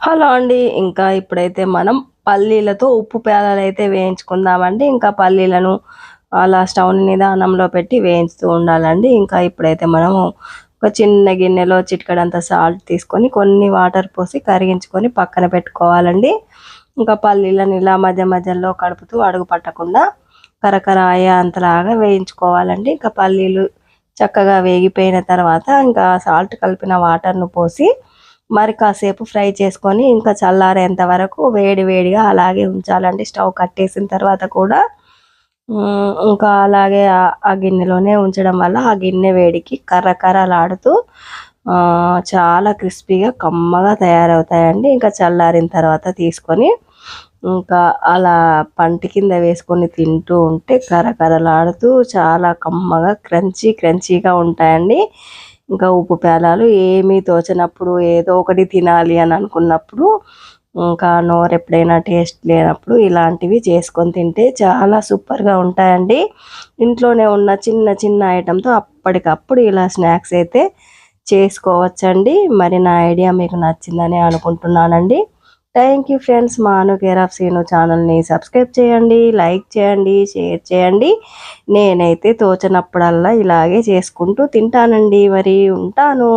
Hello అండి ఇంకా ఇప్పుడైతే మనం పల్లీలతో ఉప్పు పేలాలు అయితే వేయించుకుందామండి. ఇంకా పల్లీలను అలా స్టవ్ నిదానంలో పెట్టి వేయించుతూ ఉండాలండి. ఇంకా ఇప్పుడైతే మనము ఒక చిన్న గిన్నెలో చిటికడంత సాల్ట్ తీసుకొని కొన్ని వాటర్ పోసి కరిగించుకొని పక్కన పెట్టుకోవాలండి. ఇంకా పల్లీలను ఇలా మధ్య మధ్యలో కడుపుతూ అడుగు పట్టకుండా కరకర అంతలాగా వేయించుకోవాలండి. ఇంకా పల్లీలు చక్కగా వేగిపోయిన తర్వాత ఇంకా సాల్ట్ కలిపిన వాటర్ను పోసి మరి కాసేపు ఫ్రై చేసుకొని ఇంకా చల్లారేంత వరకు వేడి వేడిగా అలాగే ఉంచాలండి. స్టవ్ కట్టేసిన తర్వాత కూడా ఇంకా అలాగే ఆ గిన్నెలోనే ఉంచడం వల్ల ఆ గిన్నె వేడికి కర్ర కర్రలాడుతూ చాలా క్రిస్పీగా కమ్మగా తయారవుతాయండి. ఇంకా చల్లారిన తర్వాత తీసుకొని ఇంకా అలా పంటి కింద వేసుకొని తింటూ ఉంటే కరకరలాడుతూ చాలా కమ్మగా క్రంచీ క్రంచీగా ఉంటాయండి. ఇంకా ఉప్పు పేలాలు ఏమీ తోచినప్పుడు ఏదో ఒకటి తినాలి అని అనుకున్నప్పుడు ఇంకా నోరు ఎప్పుడైనా టేస్ట్ లేనప్పుడు ఇలాంటివి చేసుకొని తింటే చాలా సూపర్గా ఉంటాయండి. ఇంట్లోనే ఉన్న చిన్న చిన్న ఐటెంతో అప్పటికప్పుడు ఇలా స్నాక్స్ అయితే చేసుకోవచ్చండి. మరి నా ఐడియా మీకు నచ్చిందని అనుకుంటున్నానండి. థ్యాంక్ యూ ఫ్రెండ్స్ మాను కేర్ ఆఫ్ సీను ఛానల్ని సబ్స్క్రైబ్ చేయండి లైక్ చేయండి షేర్ చేయండి. నేనైతే తోచనప్పుడల్లా ఇలాగే చేసుకుంటూ తింటానండి. మరి ఉంటాను.